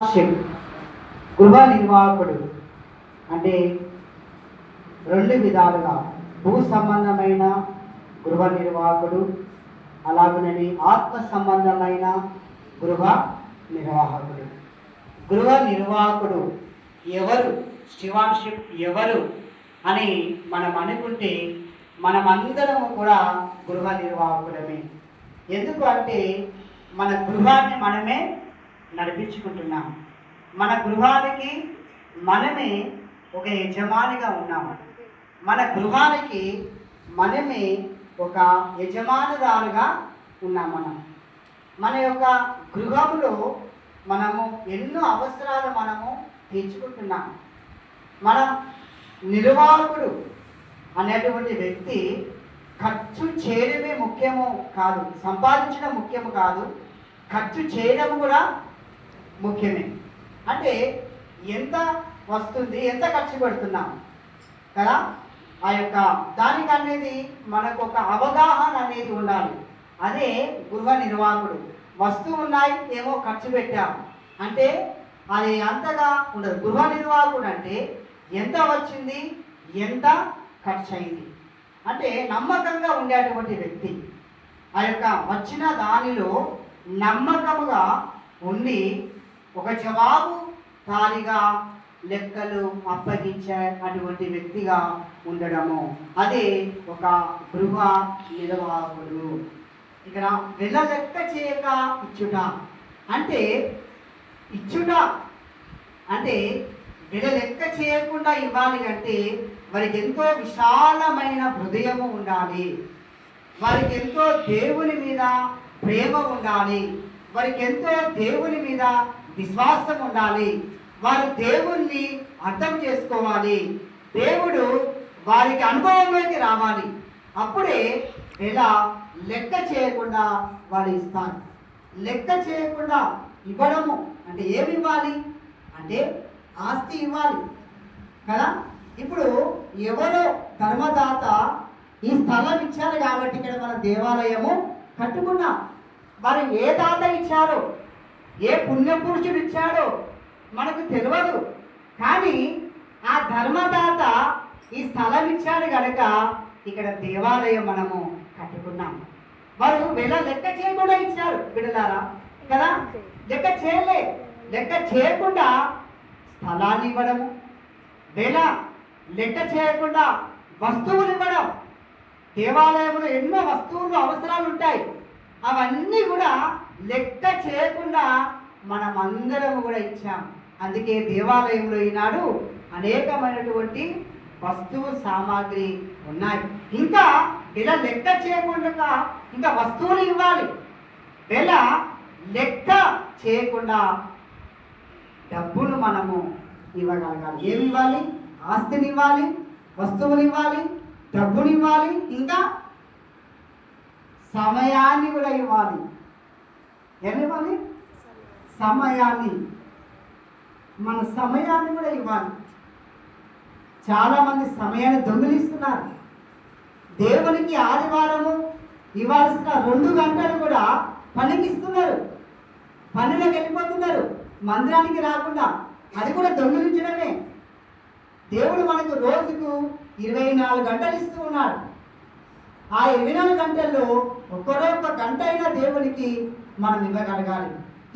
గృహ నిర్వాహకుడు అంటే రెండు విధాలుగా భూ సంబంధమైన గృహ నిర్వాహకుడు అలాగనే ఆత్మ సంబంధమైన గృహ నిర్వాహకుడు గృహ నిర్వాహకుడు ఎవరు స్టివాన్షిప్ ఎవరు అని మనం అనుకుంటే మనమందరము కూడా గృహ నిర్వాహకులమే ఎందుకు అంటే మన గృహాన్ని మనమే నడిపించుకుంటున్నాం మన గృహానికి మనమే ఒక యజమానిగా ఉన్నాము. మన గృహానికి మనమే ఒక యజమానురాలుగా ఉన్నాం మనం. మన యొక్క గృహంలో మనము ఎన్నో అవసరాలు మనము తీర్చుకుంటున్నాం. మన నిర్వాహకుడు అనేటువంటి వ్యక్తి ఖర్చు చేయడమే ముఖ్యము కాదు సంపాదించడం ముఖ్యము కాదు ఖర్చు చేయడం కూడా ముఖ్యమే. అంటే ఎంత వస్తుంది ఎంత ఖర్చు పెడుతున్నాం కదా? ఆ యొక్క దానికి అనేది మనకు ఒక అవగాహన అనేది ఉండాలి. అదే గృహ నిర్వాహకుడు. వస్తువు ఉన్నాయి ఏమో ఖర్చు పెట్టాం అంటే అది అంతగా ఉండదు. గృహ నిర్వాహకుడు అంటే ఎంత వచ్చింది ఎంత ఖర్చు అయింది అంటే నమ్మకంగా ఉండేటువంటి వ్యక్తి. ఆ యొక్క వచ్చిన దానిలో నమ్మకముగా ఉండి ఒక జవాబు తారిగా లెక్కలు అప్పగించే అటువంటి వ్యక్తిగా ఉండడము. అదే ఒక గృహ నిర్వాహకుడు ఇక్కడ వెళ్ళ లెక్క చేయక ఇచ్చుట. అంటే ఇచ్చుట అంటే విడ లెక్క చేయకుండా ఇవ్వాలి అంటే వారికి ఎంతో విశాలమైన హృదయము ఉండాలి. వారికి ఎంతో దేవుని మీద ప్రేమ ఉండాలి. వారికి ఎంతో దేవుని మీద విశ్వాసం ఉండాలి. వారు దేవుణ్ణి అర్థం చేసుకోవాలి. దేవుడు వారికి అనుభవంలోకి రావాలి. అప్పుడే ఎలా? లెక్క చేయకుండా వాళ్ళు ఇస్తారు. లెక్క చేయకుండా ఇవ్వడము అంటే ఏమి ఇవ్వాలి? అంటే ఆస్తి ఇవ్వాలి. కదా? ఇప్పుడు ఎవరో ధర్మదాత ఈ స్థలం ఇచ్చారు కాబట్టి ఇక్కడ మన దేవాలయము కట్టుకున్నాం. మరి ఏ దాత ఇచ్చారో? ఏ పుణ్యపురుషుడు ఇచ్చాడో మనకు తెలియదు కానీ ఆ ధర్మదాత ఈ స్థలం ఇచ్చాడు కనుక ఇక్కడ దేవాలయం మనము కట్టుకున్నాం. వారు వేళ లెక్క చేయకుండా ఇచ్చారు బిడలారా కదా? లెక్క చేయలే. లెక్క చేయకుండా స్థలాన్ని ఇవ్వడము వేళ లెక్క చేయకుండా వస్తువులు ఇవ్వడం. దేవాలయంలో ఎన్నో వస్తువులు అవసరాలు ఉంటాయి. అవన్నీ కూడా లెక్క చేయకుండా మనం అందరం కూడా ఇచ్చాం. అందుకే దేవాలయంలో ఈనాడు అనేకమైనటువంటి వస్తువు సామాగ్రి ఉన్నాయి. ఇంకా ఇలా లెక్క చేయకుండా ఇంకా వస్తువులు ఇవ్వాలి. ఇలా లెక్క చేయకుండా డబ్బును మనము ఇవ్వగలగాలి. ఏమి ఇవ్వాలి? ఆస్తిని ఇవ్వాలి వస్తువులు ఇవ్వాలి డబ్బుని ఇవ్వాలి ఇంకా సమయాన్ని కూడా ఇవ్వాలి. ఏమివ్వాలి సమయాన్ని. మన సమయాన్ని కూడా ఇవ్వాలి. చాలామంది సమయాన్ని దొంగిలిస్తున్నారు. దేవునికి ఆదివారము ఇవ్వాల్సిన రెండు గంటలు కూడా పనికి ఇస్తున్నారు. పనిలోకి వెళ్ళిపోతున్నారు. మందిరానికి రాకుండా. అది కూడా దొంగిలించడమే. దేవుడు మనకు రోజుకు ఇరవై నాలుగు గంటలు ఇస్తూ ఉన్నాడు. ఆ ఇరవై నాలుగు గంటల్లో ఒక్కరొక్క గంట అయినా దేవునికి మనం ఇవ్వగలగాలి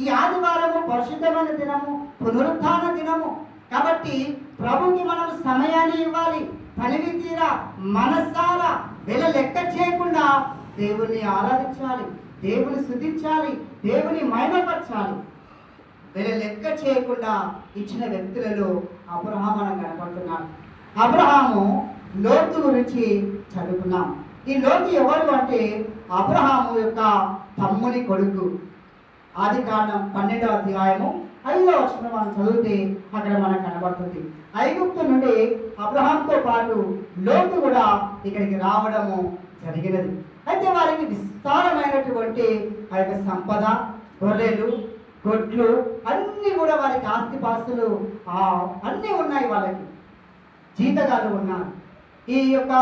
ఈ ఆదివారము పరిశుద్ధమైన దినము పునరుత్థాన దినము. కాబట్టి ప్రభుకి మనం సమయాన్ని ఇవ్వాలి. తనివి తీరా మనసారా వెల లెక్క చేయకుండా దేవుని ఆరాధించాలి. దేవుని శుద్ధించాలి దేవుని మైనపరచాలి వీళ్ళ లెక్క చేయకుండా ఇచ్చిన వ్యక్తులలో అబ్రహాం మనం కనపడుతున్నాడు. అబ్రహాము లోతు గురించి చదువుకున్నాం. ఈ లోతు ఎవరు అంటే అబ్రహాము యొక్క తమ్ముని కొడుకు. ఆది కాండం పన్నెండవ అధ్యాయము ఐదవ వచనం మనం చదివితే అక్కడ మనకు కనబడుతుంది. ఐగుప్తు నుండి అబ్రహాంతో పాటు లోతు కూడా ఇక్కడికి రావడము జరిగినది. అయితే వారికి విస్తారమైనటువంటి ఆ యొక్క సంపద గొర్రెలు గొడ్లు అన్నీ కూడా వారికి ఆస్తిపాస్తులు అన్నీ ఉన్నాయి వాళ్ళకి. జీతగాలు ఉన్నారు. ఈ యొక్క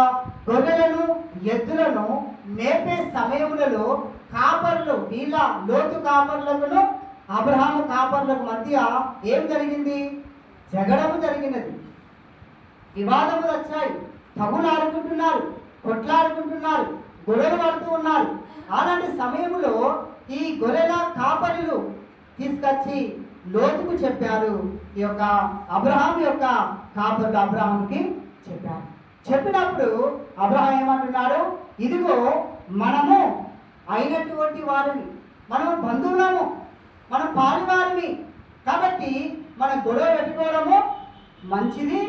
గొర్రెలను ఎద్దులను మేపే సమయములలో కాపర్లు వీళ్ళ లోతు కాపర్లను అబ్రహాము కాపర్లకు మధ్య ఏం జరిగింది? జగడము జరిగినది. వివాదములు వచ్చాయి. తగులాడుకుంటున్నారు కొట్లాడుకుంటున్నారు గొడవలు పడుతూ ఉన్నారు. అలాంటి సమయంలో ఈ గొర్రెల కాపరులు తీసుకొచ్చి లోతుకు చెప్పారు. ఈ యొక్క అబ్రహాం యొక్క కాపరులు అబ్రహాంకి చెప్పారు. చెప్పినప్పుడు అబ్రహం ఏమంటున్నాడు? ఇదిగో మనము అయినటువంటి వారిని మనం బంధువులము మనం పారివారిని కాబట్టి మనం గొడవ పెట్టుకోవడము మంచిది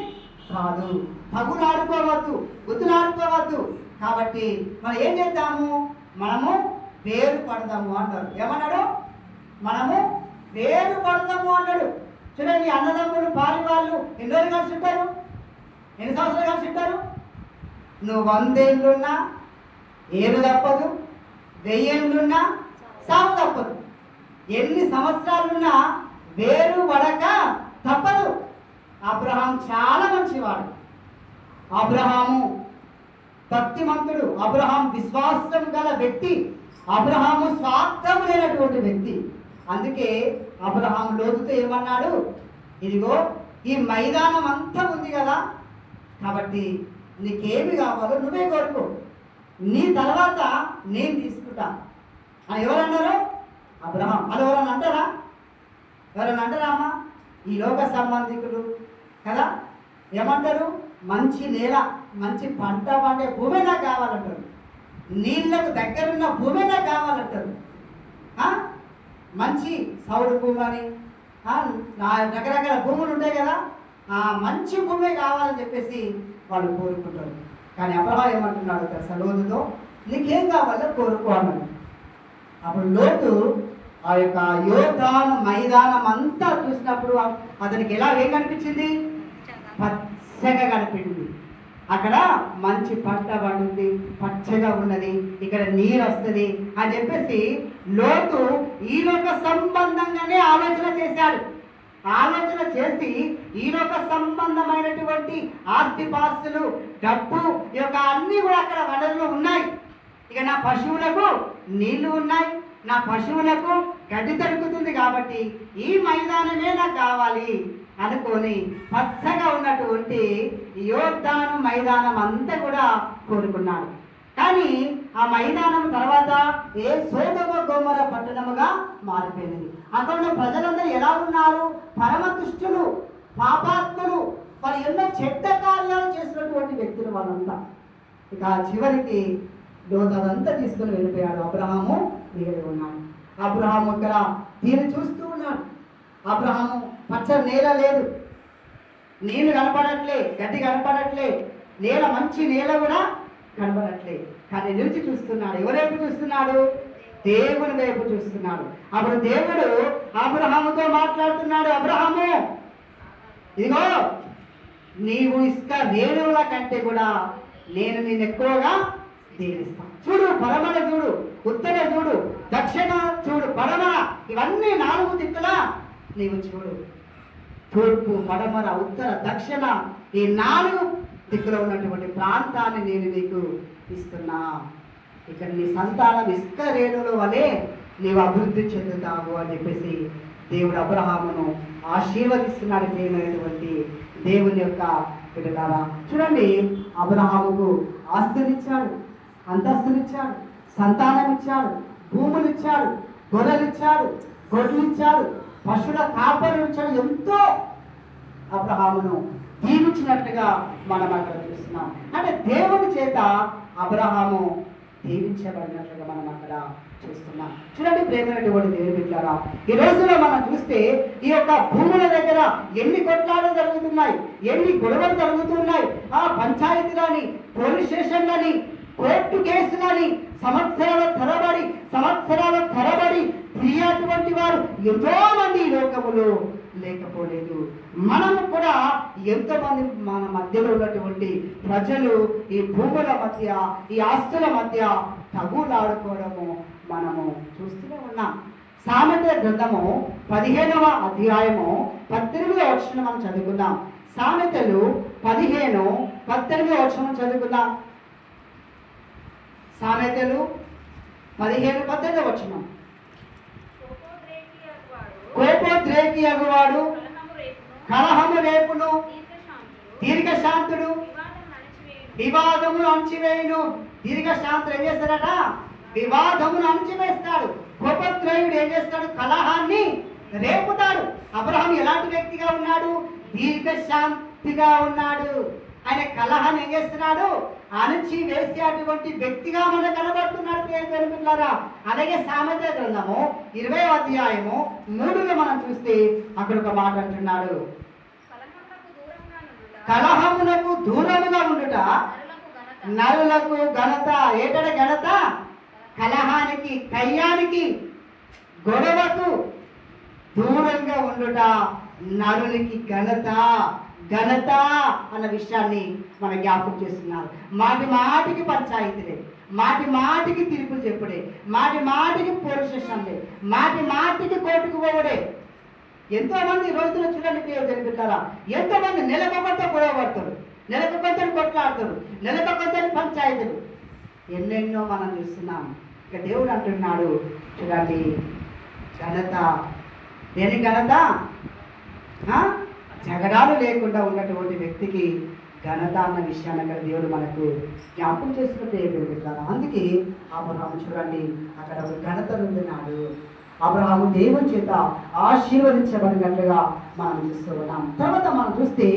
కాదు. పగులాడుకోవద్దు గుద్దులాడుకోవద్దు కాబట్టి మనం ఏం చేద్దాము? మనము వేరు పడదాము అంటారు ఏమన్నాడు? మనము వేరు పడదాము అన్నాడు. చూడండి అన్నదమ్ములు పాలి వాళ్ళు ఎన్ని రోజులు కలిసి ఉంటారు ఎన్ని సంవత్సరాలు కలిసి ఉంటారు? నువ్వు వందేళ్ళున్నా ఏడు తప్పదు వెయ్యేళ్ళున్నా సాగు తప్పదు. ఎన్ని సంవత్సరాలున్నా వేరు పడక తప్పదు. అబ్రహాం చాలా మంచివాడు. అబ్రహాము భక్తిమంతుడు. అబ్రహాం విశ్వాసం గల వ్యక్తి. అబ్రహాము స్వార్థం లేనటువంటి వ్యక్తి. అందుకే అబ్రహాం లోతుతో ఏమన్నాడు? ఇదిగో ఈ మైదానం అంతా ఉంది కదా కాబట్టి నీకేమి కావాలో నువ్వే కొరకు. నీ తర్వాత నేను తీసుకుంటా. అని ఎవరన్నారు? అబ్రహం. అది ఎవరన్నా అంటారా? ఎవరన్నా అంటారా అమ్మా? ఈ లోక సంబంధికులు కదా? ఏమంటారు? మంచి నేల మంచి పంట పండే భూమి నాకు కావాలంటారు. నీళ్ళకు దగ్గరున్న భూమి నాకు కావాలంటారు మంచి సౌడు భూమి అని. నా రకరకాల భూములు ఉంటాయి కదా. ఆ మంచి భూమి కావాలని చెప్పేసి వాళ్ళు కోరుకుంటారు. కానీ అబ్రహా ఏమంటున్నాడు తెలుసా? లోతుతో నీకేం కావాలో కోరుకో అన్నాడు. అప్పుడు లోతు ఆ యొక్క యోధాను మైదానం అంతా చూసినప్పుడు అతనికి ఎలా ఏం కనిపించింది? పచ్చగా కనిపించింది. అక్కడ మంచి పంట పండుంది పచ్చగా ఉన్నది ఇక్కడ నీరు వస్తుంది అని చెప్పేసి లోతు ఈ లోక సంబంధంగానే ఆలోచన చేశాడు. ఆలోచన చేసి ఈ లోక సంబంధమైనటువంటి ఆస్తిపాస్తులు డబ్బు ఈ యొక్క అన్ని కూడా అక్కడ వనరులు ఉన్నాయి. ఇక నా పశువులకు నీళ్ళు ఉన్నాయి. నా పశువులకు గడ్డి దొరుకుతుంది కాబట్టి ఈ మైదానమే నాకు కావాలి అనుకొని పచ్చగా ఉన్నటువంటి యోద్ధాను మైదానం అంతా కూడా కోరుకున్నాడు. కానీ ఆ మైదానం తర్వాత ఏ సోదమ గోమర పట్టణముగా మారిపోయింది. అక్కడ ప్రజలందరూ ఎలా ఉన్నారు? పరమ దుష్టులు పాపాత్ములు వారు ఎన్నో చెడ్డ కార్యాలు చేసినటువంటి వ్యక్తులు వాళ్ళంతా. ఇక చివరికి లోతు అదంతా తీసుకుని వెళ్ళిపోయాడు అబ్రహాము. మిగిలి ఉన్నాడు. అబ్రహాము ఇక్కడ దీన్ని చూస్తూ ఉన్నాడు. అబ్రహాము పచ్చని నేల లేదు. నీళ్ళు కనపడట్లే గడ్డి కనపడట్లే. నేల మంచి నేల కూడా కనపడట్లే. కానీ నిలిచి చూస్తున్నాడు. ఎవరైపు చూస్తున్నాడు? దేవుని వైపు చూస్తున్నాడు. అప్పుడు దేవుడు అబ్రహాముతో మాట్లాడుతున్నాడు అబ్రహాము ఇదిగో నీవు ఇష్ట రేణువుల కంటే కూడా నేను నేను ఎక్కువగా దీవిస్తాను చూడు పరమణ చూడు ఉత్తర చూడు దక్షిణ చూడు పడమర ఇవన్నీ నాలుగు దిక్కులా నీవు చూడు. తూర్పు పడమర ఉత్తర దక్షిణ ఈ నాలుగు దిక్కులో ఉన్నటువంటి ప్రాంతాన్ని నేను నీకు ఇస్తున్నా. ఇక్కడ నీ సంతానం ఇసుక రేణుల వలె నీవు అభివృద్ధి చెందుతావు అని చెప్పేసి దేవుడు అబ్రహామును ఆశీర్వదిస్తున్నాడు ప్రేమైనటువంటి దేవుని యొక్క పిల్లలారా చూడండి అబ్రహాముకు ఆస్తునిచ్చాడు అంతస్తునిచ్చాడు సంతానం ఇచ్చాడు భూములు ఇచ్చాడు గొర్రెలు ఇచ్చాడు గొడ్లు ఇచ్చాడు పశువుల కాపరులు ఇచ్చాడు. ఎంతో అబ్రహామును దీవించినట్లుగా మనం అక్కడ చూస్తున్నాం. అంటే దేవుని చేత అబ్రహాము దీవించబడినట్లుగా మనం అక్కడ చూస్తున్నాం. చూడండి ప్రేమైనటువంటి దేవుని బిడ్డారా ఈ రోజులో మనం చూస్తే ఈ యొక్క భూముల దగ్గర ఎన్ని కొట్లాటలు జరుగుతున్నాయి ఎన్ని గొడవలు జరుగుతున్నాయి ఆ పంచాయతీలని పోలీస్ స్టేషన్లని కోర్టు కేసులని సంవత్సరాల తరబడి సంవత్సరాల తరబడి తీయటువంటి వారు ఎంతో మంది ఈ లోకములో లేకపోలేదు. మనము కూడా ఎంతమంది మన మధ్యలో ఉన్నటువంటి ప్రజలు ఈ భూముల మధ్య ఈ ఆస్తుల మధ్య తగులాడుకోవడము మనము చూస్తూనే ఉన్నాం. సామెత గ్రంథము పదిహేనవ అధ్యాయము పద్దెనిమిదవ వచనం మనం చదువుకుందాం. సామెతలు పదిహేను పద్దెనిమిదవ వచనం చదువుకుందాం. సామెతలు పదిహేను పద్దెనిమిది వచ్చిన కోపోద్రేకి అగువాడు కలహము రేపును దీర్ఘశాంతుడు వివాదమును అణచివేయును. దీర్ఘశాంతుడు ఏం చేస్తాడట? వివాదమును అణచివేస్తాడు. కోపద్రేయుడు ఏం చేస్తాడు? కలహాన్ని రేపుతాడు. అబ్రహం ఎలాంటి వ్యక్తిగా ఉన్నాడు? దీర్ఘశాంతిగా ఉన్నాడు. ఆయన కలహాన్ని ఏం చేస్తున్నాడు? అణచి వేసేటువంటి వ్యక్తిగా మనకు కనబడుతున్నాడు పేరు అలాగే సామెత గ్రంథము ఇరవై అధ్యాయము మూడులో మనం చూస్తే అక్కడ ఒక మాట అంటున్నాడు. కలహమునకు దూరముగా ఉండుట ఉండుట నరులకు ఘనత. ఘనత ఏటడ ఘనత? కలహానికి కయ్యానికి గొడవకు దూరంగా ఉండుట నరునికి ఘనత. ఘనత అన్న విషయాన్ని మన జ్ఞాపకం చేస్తున్నారు. మాటి మాటికి పంచాయతీలే. మాటి మాటికి తీర్పులు చెప్పుడే. మాటి మాటికి పోలీస్ స్టేషన్లే. మాటి మాటికి కోర్టుకు పోవడే. ఎంతో మంది ఈ రోజున చూడండి పేరు జరుగుతారా ఎంతో మంది నెలకొకంతా గొడవ పడతారు. నెలకొకంతని కొట్లాడతారు. నెలకొకరితో పంచాయతీలు. ఎన్నెన్నో మనం చూస్తున్నాం. ఇక దేవుడు అంటున్నాడు చూడండి. ఘనత. దేని ఘనత? జగడాలు లేకుండా ఉన్నటువంటి వ్యక్తికి ఘనత అన్న విషయాన్ని అక్కడ దేవుడు మనకు జ్ఞాపకం చేసుకుంటే జరుగుతారు అందుకే అబ్రహాము చూడండి అక్కడ ఒక ఘనత ఉంటున్నాడు అబ్రహాము దేవుని చేత ఆశీర్వదించబడినట్లుగా మనం చూస్తూ ఉన్నాం. తర్వాత మనం చూస్తే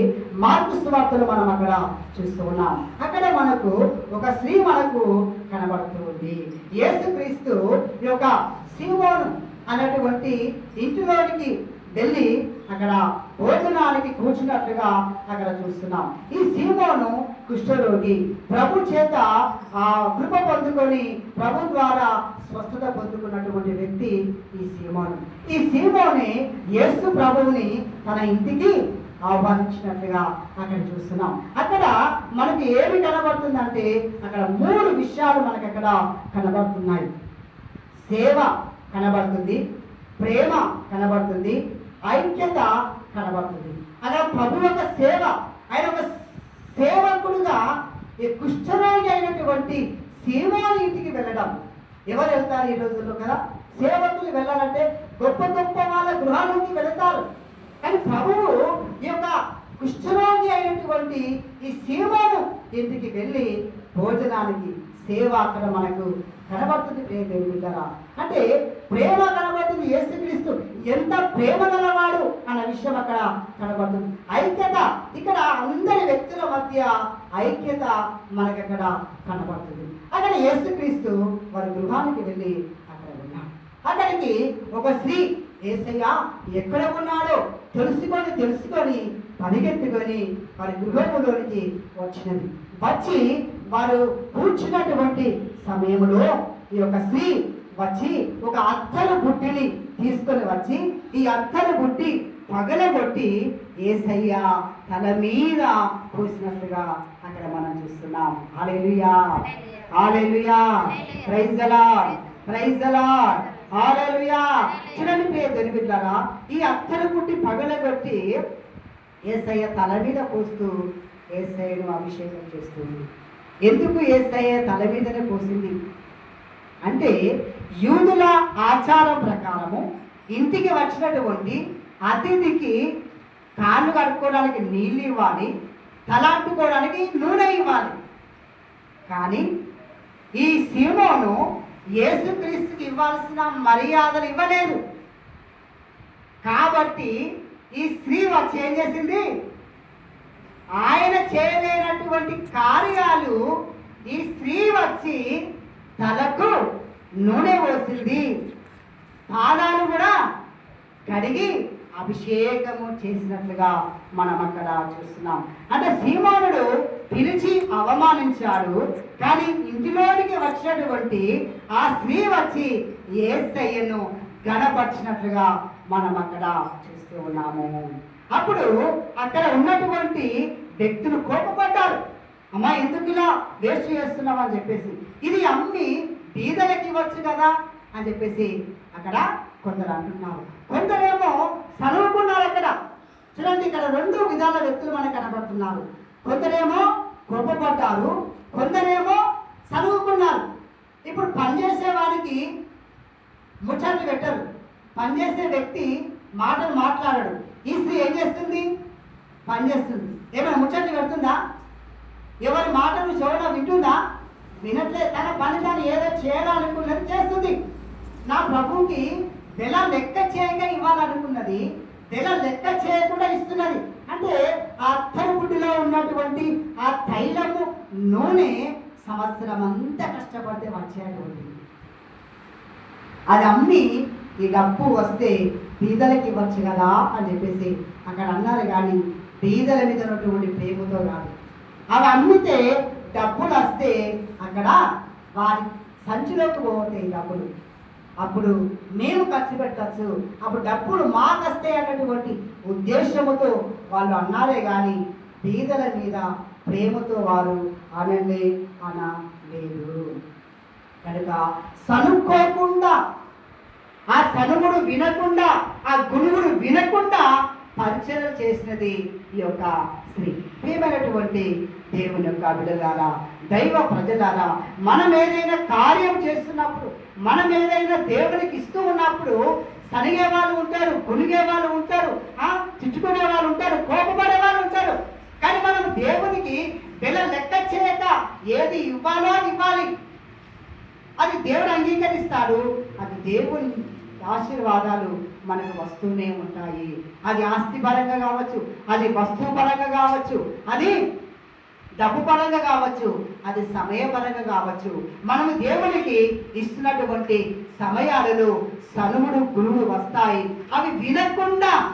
మార్పు సువార్తలు మనం అక్కడ చూస్తూ ఉన్నాం. అక్కడ మనకు ఒక స్త్రీ మనకు కనబడుతూ ఉంది. యేసుక్రీస్తు ఈ యొక్క సీమోను అనేటువంటి ఇంటిలోనికి వెళ్ళి అక్కడ భోజనానికి కూర్చున్నట్లుగా అక్కడ చూస్తున్నాం. ఈ సీమోను కుష్ఠరోగి ప్రభు చేత ఆ కృప పొందుకొని ప్రభు ద్వారా స్వస్థత పొందుకున్నటువంటి వ్యక్తి ఈ సీమోను. ఈ సీమోని యేసు ప్రభువుని తన ఇంటికి ఆహ్వానించినట్లుగా అక్కడ చూస్తున్నాం. అక్కడ మనకి ఏమి కనబడుతుందంటే అక్కడ మూడు విషయాలు మనకు అక్కడ కనబడుతున్నాయి. సేవ కనబడుతుంది ప్రేమ కనబడుతుంది ఐక్యత కనబడుతుంది. అలా ప్రభు యొక్క సేవ ఆయన ఒక సేవకుడుగా ఈ కుష్ఠరోగి అయినటువంటి సీమోని ఇంటికి వెళ్ళడం. ఎవరు వెళ్తారు ఈ రోజుల్లో కదా? సేవకులు వెళ్ళాలంటే గొప్ప గొప్ప వాళ్ళ గృహాలకి వెళతారు. కానీ ప్రభువు ఈ యొక్క కుష్ఠరోగి అయినటువంటి ఈ సేవను ఇంటికి వెళ్ళి భోజనానికి సేవ అక్కడ మనకు కనబడుతుంది. ప్రేమ దేవుడిగారా అంటే ప్రేమ కనబడుతుంది. యేసుక్రీస్తు ఎంత ప్రేమ గలవాడు అన్న విషయం అక్కడ కనబడుతుంది. ఐక్యత ఇక్కడ అందరి వ్యక్తుల మధ్య ఐక్యత మనకి అక్కడ కనబడుతుంది. అక్కడ యేసుక్రీస్తు వారి గృహానికి వెళ్ళి అక్కడ ఉన్నాడు. అక్కడికి ఒక స్త్రీ ఏసయ్య ఎక్కడ ఉన్నాడో తెలుసుకొని తెలుసుకొని పరిగెత్తుకొని వారి గృహములోనికి వచ్చినది. వచ్చి వారు కూర్చున్నటువంటి సమయంలో ఈ యొక్క స్త్రీ వచ్చి ఒక అత్తల బుట్టిని తీసుకొని వచ్చి ఈ అత్తల బుట్టి పగలగొట్టి ఏసయ్య తల మీద పోసినట్లుగా అక్కడ మనం చూస్తున్నాం. Hallelujah hallelujah praise the lord praise the lord hallelujah చూడండి ప్రియ ఈ అత్తల బుట్టి పగలగొట్టి ఏసయ్య తల మీద పోస్తూ ఏసయ్యను అభిషేకం చేస్తుంది. ఎందుకు ఏసయ్య తల మీదనే పోసింది? అంటే యూదుల ఆచారం ప్రకారము ఇంటికి వచ్చినటువంటి అతిథికి కాళ్ళు కడుక్కోవడానికి నీళ్ళు ఇవ్వాలి తలాంటుకోవడానికి నూనె ఇవ్వాలి. కానీ ఈ సీమోను యేసుక్రీస్తుకి ఇవ్వాల్సిన మర్యాదలు ఇవ్వలేదు. కాబట్టి ఈ స్త్రీ వచ్చి ఏం చేసింది? ఆయన చేయలేనటువంటి కార్యాలు ఈ స్త్రీ వచ్చి తలకు నూనె పోసింది. పాదాలు కూడా కడిగి అభిషేకము చేసినట్లుగా మనం అక్కడ చూస్తున్నాం. అంటే సీమానుడు పిలిచి అవమానించాడు. కానీ ఇంటిలోనికి వచ్చినటువంటి ఆ స్త్రీ వచ్చి ఏసయ్యను గణపరిచినట్లుగా మనం అక్కడ చూస్తూ ఉన్నాము. అప్పుడు అక్కడ ఉన్నటువంటి వ్యక్తులు కోపపడ్డారు. అమ్మా ఎందుకు ఇలా వేస్ట్ చేస్తున్నావు అని చెప్పేసి. ఇది అమ్మి బీదలకి ఇవ్వచ్చు కదా అని చెప్పేసి అక్కడ కొందరు అంటున్నారు. కొందరేమో చదువుకున్నారు అక్కడ. చూడండి ఇక్కడ రెండు విధాల వ్యక్తులు మనకు కనబడుతున్నారు. కొందరేమో కోపపడ్డారు కొందరేమో చదువుకున్నారు. ఇప్పుడు పనిచేసే వారికి ముచ్చట్లు పెట్టరు. పనిచేసే వ్యక్తి మాటలు మాట్లాడడు. ఈ స్త్రీ ఏం చేస్తుంది? పని చేస్తుంది. ఏమైనా ముచ్చట్లు పెడుతుందా? ఎవరి మాటలు చూడడం వింటుందా? వినట్లేదు తన పని తాను ఏదో చేయాలనుకున్నది చేస్తుంది. నా ప్రభువుకి వెల లెక్క చేయగా ఇవ్వాలనుకున్నది వెల లెక్క చేయకుండా ఇస్తున్నది. అంటే ఆ అత్తరు గుడ్డులో ఉన్నటువంటి ఆ తైలము నూనె సంవత్సరం అంతా కష్టపడితే వచ్చేటువంటి అది అమ్మి ఈ డబ్బు వస్తే బీదలకి ఇవ్వచ్చు కదా అని చెప్పేసి అక్కడ అన్నారు కానీ బీదల మీద ఉన్నటువంటి ప్రేమతో కాదు. అవి అమ్మితే డబ్బులు వస్తే అక్కడ వారి సంచిలోకి పోతాయి డబ్బులు. అప్పుడు మేము ఖర్చు పెట్టచ్చు. అప్పుడు డబ్బులు మాకు వస్తాయి అన్నటువంటి ఉద్దేశముతో వాళ్ళు అన్నారే కానీ బీదల మీద ప్రేమతో వారు అనండి అనలేదు. కనుక సనుక్కోకుండా ఆ సనుగుడు వినకుండా ఆ గురువుడు వినకుండా పరిచయం చేసినది ఈ యొక్క స్త్రీ. ప్రియమైనటువంటి దేవుని యొక్క బిడలారా దైవ ప్రజలారా మనం ఏదైనా కార్యం చేస్తున్నప్పుడు మనం ఏదైనా దేవునికి ఇస్తూ ఉన్నప్పుడు సరిగే వాళ్ళు ఉంటారు కొనిగే వాళ్ళు ఉంటారు ఆ తిట్టుకునే వాళ్ళు ఉంటారు కోపపడే వాళ్ళు ఉంటారు. కానీ మనం దేవునికి వెల లెక్క చేయక ఏది ఇవ్వాలో అది ఇవ్వాలి. అది దేవుడు అంగీకరిస్తాడు అది దేవుని ఆశీర్వాదాలు మనకు వస్తూనే ఉంటాయి. అది ఆస్తి పరంగా కావచ్చు అది వస్తువు పరంగా కావచ్చు అది డబ్బు పరంగా కావచ్చు అది సమయ పరంగా కావచ్చు. మనము దేవునికి ఇస్తున్నటువంటి సమయాలలో సనుముడు గురువు వస్తాయి. అవి వినకుండా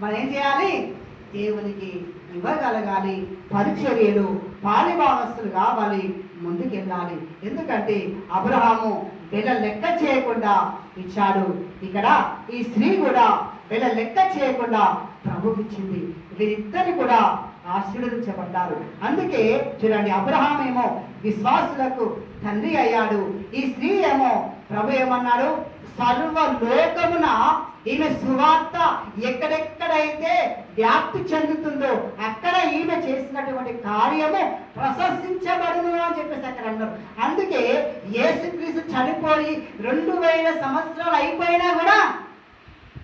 మనం ఏం చేయాలి? దేవునికి ఇవ్వగలగాలి. పరిచర్యలు పాలిభావస్తులు కావాలి. ముందుకెళ్ళాలి. ఎందుకంటే అబ్రహాము వెల లెక్క చేయకుండా ఇచ్చాడు. ఇక్కడ ఈ స్త్రీ కూడా వెల లెక్క చేయకుండా ప్రభుకిచ్చింది. వీరిద్దరు కూడా ఆశీర్వదించబడ్డారు. అందుకే చూడండి అబ్రహాం ఏమో విశ్వాసులకు తండ్రి అయ్యాడు. ఈ స్త్రీ ఏమో ప్రభు ఏమన్నాడు? సర్వలోకమున ఈమె సువార్త ఎక్కడెక్కడైతే వ్యాప్తి చెందుతుందో అక్కడ ఈమె చేసినటువంటి కార్యము ప్రశంసించబడును అని చెప్పేసి అక్కడ అన్నారు. అందుకే యేసుక్రీస్తు చనిపోయి రెండు వేల సంవత్సరాలు అయిపోయినా కూడా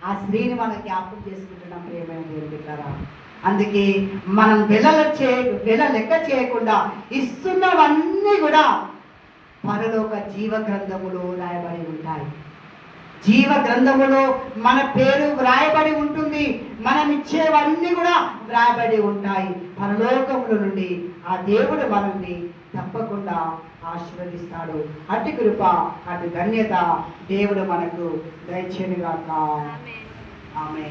ఆ స్త్రీని మనం జ్ఞాపకం చేసుకుంటున్నాం ప్రేమైన దేవుని అందుకే మనం పిల్లలు చే వెల లెక్క చేయకుండా ఇస్తున్నవన్నీ కూడా పరలోక జీవ గ్రంథములో రాయబడి ఉంటాయి. జీవ గ్రంథములో మన పేరు వ్రాయబడి ఉంటుంది. మనం ఇచ్చేవన్నీ కూడా వ్రాయబడి ఉంటాయి. పరలోకముల నుండి ఆ దేవుడు మనల్ని తప్పకుండా ఆశీర్వదిస్తాడు. అట్టి కృప అటు ధన్యత దేవుడు మనకు దయచేనుగాక ఆమె